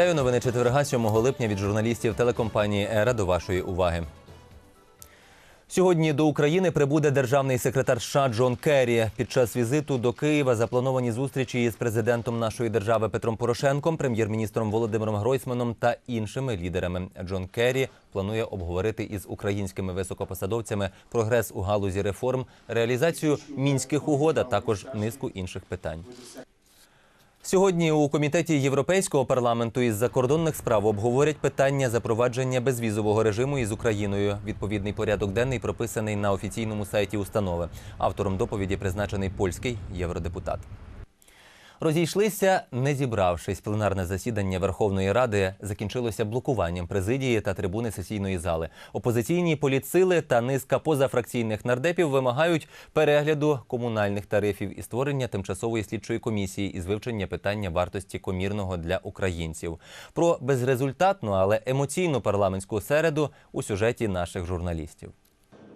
Вітаю новини четверга 7 липня від журналістів телекомпанії Ера до вашої уваги. Сьогодні до України прибуде державний секретар США Джон Керрі. Під час візиту до Києва заплановані зустрічі із президентом нашої держави Петром Порошенком, прем'єр-міністром Володимиром Гройсманом та іншими лідерами. Джон Керрі планує обговорити із українськими високопосадовцями прогрес у галузі реформ, реалізацію мінських угод, а також низку інших питань. Сьогодні у комітеті Європейського парламенту із закордонних справ обговорять питання запровадження безвізового режиму із Україною. Відповідний порядок денний прописаний на офіційному сайті установи. Автором доповіді призначений польський євродепутат. Розійшлися, не зібравшись. Пленарне засідання Верховної Ради закінчилося блокуванням президії та трибуни сесійної зали. Опозиційні політсили та низка позафракційних нардепів вимагають перегляду комунальних тарифів і створення тимчасової слідчої комісії із вивчення питання вартості комірного для українців. Про безрезультатну, але емоційну парламентську середу у сюжеті наших журналістів.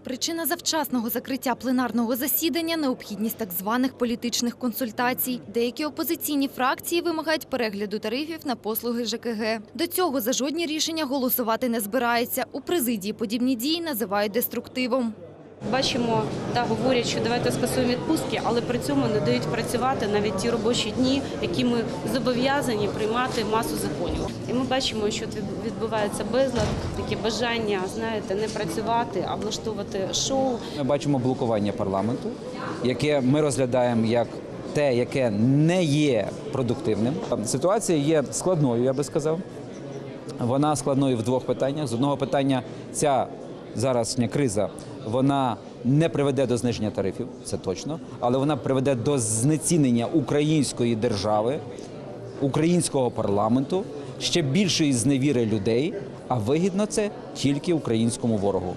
Причина завчасного закриття пленарного засідання – необхідність так званих політичних консультацій. Деякі опозиційні фракції вимагають перегляду тарифів на послуги ЖКГ. До цього за жодні рішення голосувати не збираються. У президії подібні дії називають деструктивом. Бачимо та говорять, що давайте скасуємо відпустки, але при цьому не дають працювати навіть ті робочі дні, які ми зобов'язані приймати масу законів. І ми бачимо, що відбувається безлад, таке бажання, знаєте, не працювати, а влаштовувати шоу. Ми бачимо блокування парламенту, яке ми розглядаємо як те, яке не є продуктивним. Ситуація є складною, я би сказав. Вона складною в двох питаннях. З одного питання, ця зарасня криза вона не приведе до зниження тарифів, це точно, але вона приведе до знецінення української держави, українського парламенту, ще більшої зневіри людей. А вигідно це тільки українському ворогу.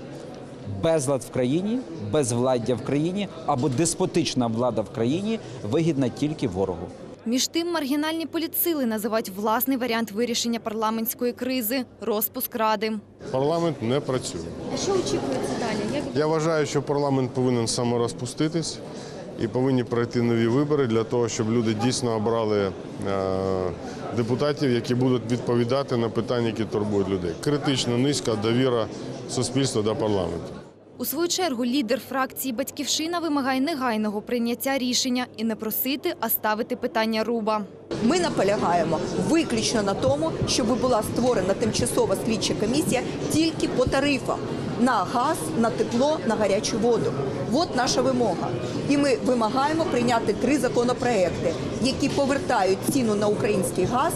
Безлад в країні, безвладдя в країні або деспотична влада в країні вигідна тільки ворогу. Між тим, маргінальні політсили називають власний варіант вирішення парламентської кризи – розпуск Ради. Парламент не працює. А що очікується Я вважаю, що парламент повинен саморозпуститись і повинні пройти нові вибори для того, щоб люди дійсно обрали е, депутатів, які будуть відповідати на питання, які турбують людей. Критично низька довіра суспільства до парламенту. У свою чергу лідер фракції «Батьківщина» вимагає негайного прийняття рішення і не просити, а ставити питання руба. Ми наполягаємо виключно на тому, щоб була створена тимчасова слідча комісія тільки по тарифам на газ, на тепло, на гарячу воду. От наша вимога. І ми вимагаємо прийняти три законопроекти, які повертають ціну на український газ.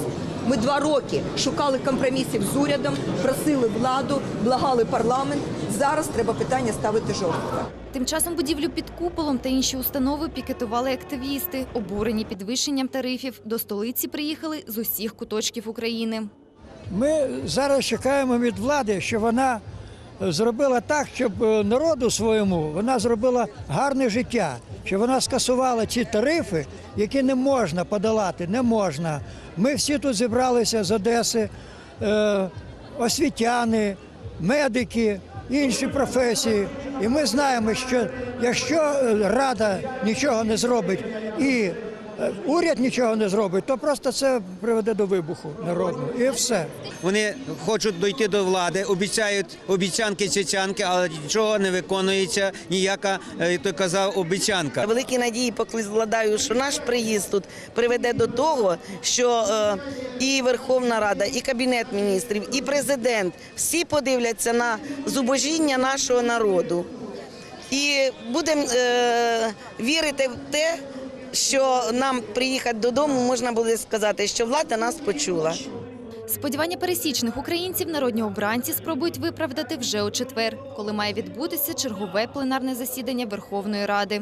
Ми два роки шукали компромісів з урядом, просили владу, благали парламент. Зараз треба питання ставити жорстко. Тим часом будівлю під куполом та інші установи пікетували активісти. Обурені підвищенням тарифів до столиці приїхали з усіх куточків України. Ми зараз чекаємо від влади, що вона зробила так, щоб е, народу своєму вона зробила гарне життя, щоб вона скасувала ці тарифи, які не можна подолати, не можна. Ми всі тут зібралися з Одеси, е, освітяни, медики, інші професії. І ми знаємо, що якщо е, рада нічого не зробить і уряд нічого не зробить, то просто це приведе до вибуху народного. І все. Вони хочуть дойти до влади, обіцяють обіцянки цяцянки, але нічого не виконується. Ніяка е, як той казав обіцянка. Великі надії покладаю, що наш приїзд тут приведе до того, що е, і Верховна Рада, і Кабінет міністрів, і президент всі подивляться на зубожіння нашого народу. І будемо е, вірити в те, що нам приїхати додому, можна буде сказати, що влада нас почула. Сподівання пересічних українців народні обранці спробують виправдати вже у четвер, коли має відбутися чергове пленарне засідання Верховної Ради.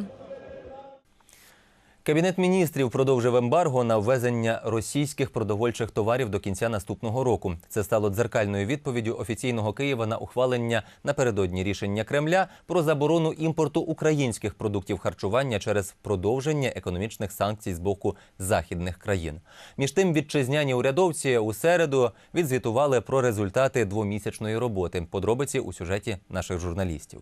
Кабінет міністрів продовжив ембарго на ввезення російських продовольчих товарів до кінця наступного року. Це стало дзеркальною відповіддю офіційного Києва на ухвалення напередодні рішення Кремля про заборону імпорту українських продуктів харчування через продовження економічних санкцій з боку західних країн. Між тим, вітчизняні урядовці у середу відзвітували про результати двомісячної роботи. Подробиці у сюжеті наших журналістів.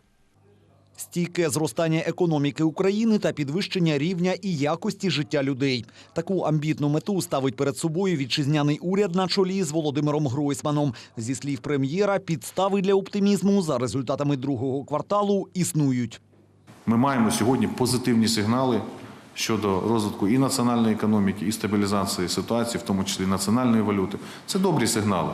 Стійке зростання економіки України та підвищення рівня і якості життя людей. Таку амбітну мету ставить перед собою вітчизняний уряд на чолі з Володимиром Гройсманом. Зі слів прем'єра, підстави для оптимізму за результатами другого кварталу існують. Ми маємо сьогодні позитивні сигнали щодо розвитку і національної економіки, і стабілізації ситуації, в тому числі національної валюти. Це добрі сигнали.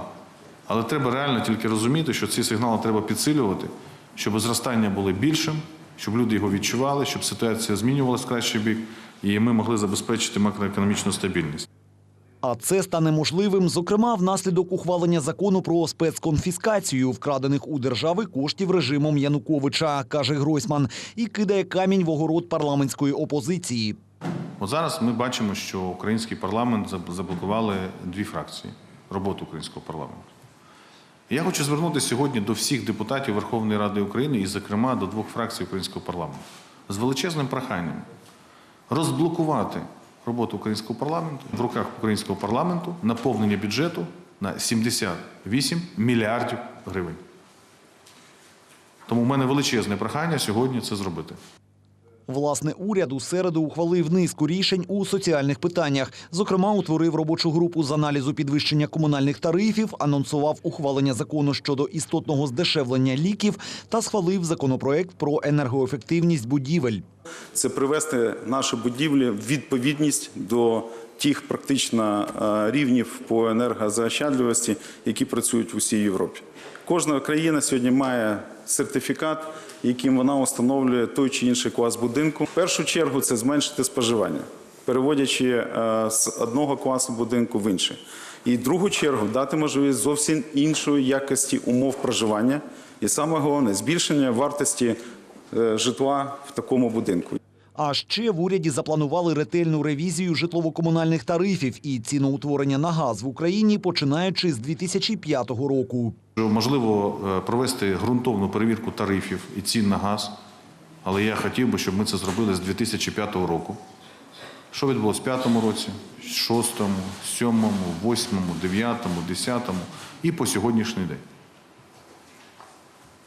Але треба реально тільки розуміти, що ці сигнали треба підсилювати, щоб зростання було більшим, щоб люди його відчували, щоб ситуація змінювалася в кращий бік, і ми могли забезпечити макроекономічну стабільність. А це стане можливим, зокрема, внаслідок ухвалення закону про спецконфіскацію вкрадених у держави коштів режимом Януковича, каже Гройсман, і кидає камінь в огород парламентської опозиції. От зараз ми бачимо, що український парламент заблокували дві фракції роботу українського парламенту. Я хочу звернутися сьогодні до всіх депутатів Верховної Ради України і, зокрема, до двох фракцій українського парламенту з величезним проханням розблокувати роботу українського парламенту в руках українського парламенту наповнення бюджету на 78 мільярдів гривень. Тому в мене величезне прохання сьогодні це зробити. Власне, уряд у середу ухвалив низку рішень у соціальних питаннях. Зокрема, утворив робочу групу з аналізу підвищення комунальних тарифів, анонсував ухвалення закону щодо істотного здешевлення ліків та схвалив законопроект про енергоефективність будівель. це привести наші будівлі в відповідність до тих практично е, рівнів по енергозаощадливості, які працюють в усій Європі. Кожна країна сьогодні має сертифікат, яким вона встановлює той чи інший клас будинку. В першу чергу це зменшити споживання, переводячи е, з одного класу будинку в інший. І в другу чергу дати можливість зовсім іншої якості умов проживання. І саме головне збільшення вартості е, житла в такому будинку. А ще в уряді запланували ретельну ревізію житлово-комунальних тарифів і ціноутворення на газ в Україні, починаючи з 2005 року. Можливо е, провести ґрунтовну перевірку тарифів і цін на газ, але я хотів би, щоб ми це зробили з 2005 року. Що відбулося в 2005 році, 2006, 2007, 2008, 2009, 2010 і по сьогоднішній день.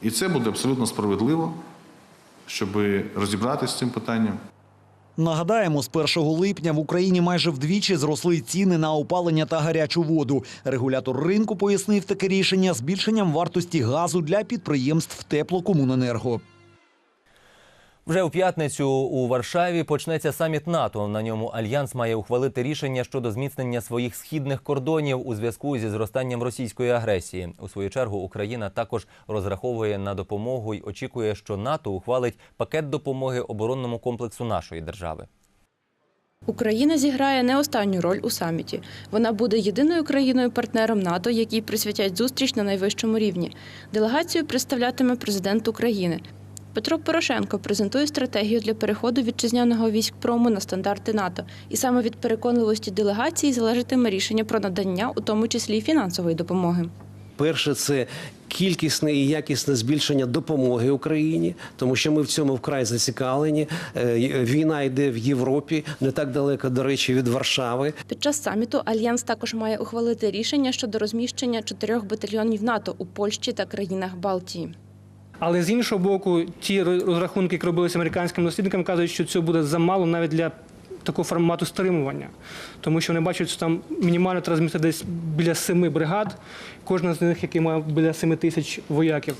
І це буде абсолютно справедливо, щоб розібратися з цим питанням. Нагадаємо, з 1 липня в Україні майже вдвічі зросли ціни на опалення та гарячу воду. Регулятор ринку пояснив таке рішення збільшенням вартості газу для підприємств теплокомуненерго. Вже у п'ятницю у Варшаві почнеться саміт НАТО. На ньому альянс має ухвалити рішення щодо зміцнення своїх східних кордонів у зв'язку зі зростанням російської агресії. У свою чергу Україна також розраховує на допомогу й очікує, що НАТО ухвалить пакет допомоги оборонному комплексу нашої держави. Україна зіграє не останню роль у саміті. Вона буде єдиною країною-партнером НАТО, якій присвятять зустріч на найвищому рівні. Делегацію представлятиме президент України. Петро Порошенко презентує стратегію для переходу вітчизняного військпрому на стандарти НАТО. І саме від переконливості делегації залежатиме рішення про надання, у тому числі фінансової допомоги. Перше, це кількісне і якісне збільшення допомоги Україні, тому що ми в цьому вкрай зацікавлені. Е, Війна йде в Європі, не так далеко, до речі, від Варшави. Під час саміту альянс також має ухвалити рішення щодо розміщення чотирьох батальйонів НАТО у Польщі та країнах Балтії. Але з іншого боку, ті розрахунки, які робилися американським дослідникам, кажуть, що цього буде замало навіть для такого формату стримування, тому що вони бачать, що там мінімально треба змістити десь біля семи бригад, кожна з них, який має біля семи тисяч вояків.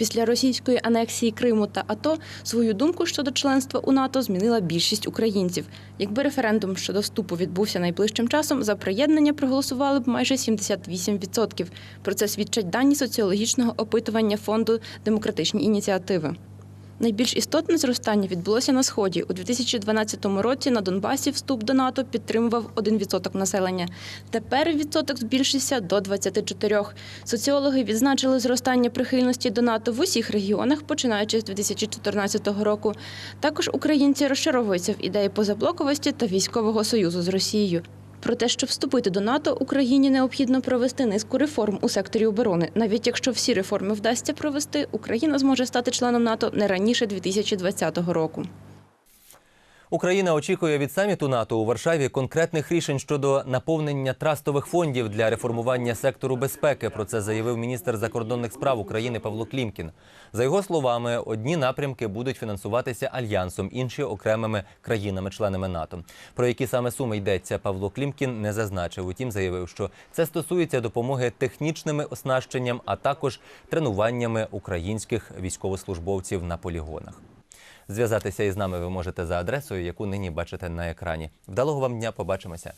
Після російської анексії Криму та АТО свою думку щодо членства у НАТО змінила більшість українців. Якби референдум щодо вступу відбувся найближчим часом, за приєднання проголосували б майже 78%. Про це свідчать дані соціологічного опитування фонду демократичні ініціативи. Найбільш істотне зростання відбулося на сході. У 2012 році на Донбасі вступ до НАТО підтримував 1% населення. Тепер відсоток збільшився до 24%. Соціологи відзначили зростання прихильності до НАТО в усіх регіонах, починаючи з 2014 року. Також українці розчаровуються в ідеї позаблоковості та військового союзу з Росією. Про те, щоб вступити до НАТО, Україні необхідно провести низку реформ у секторі оборони. Навіть якщо всі реформи вдасться провести, Україна зможе стати членом НАТО не раніше 2020 року. Україна очікує від саміту НАТО у Варшаві конкретних рішень щодо наповнення трастових фондів для реформування сектору безпеки. Про це заявив міністр закордонних справ України Павло Клімкін. За його словами, одні напрямки будуть фінансуватися альянсом, інші окремими країнами-членами НАТО. Про які саме суми йдеться, Павло Клімкін не зазначив. Утім, заявив, що це стосується допомоги технічними оснащенням, а також тренуваннями українських військовослужбовців на полігонах. Зв'язатися із нами ви можете за адресою, яку нині бачите на екрані. Вдалого вам дня, побачимося.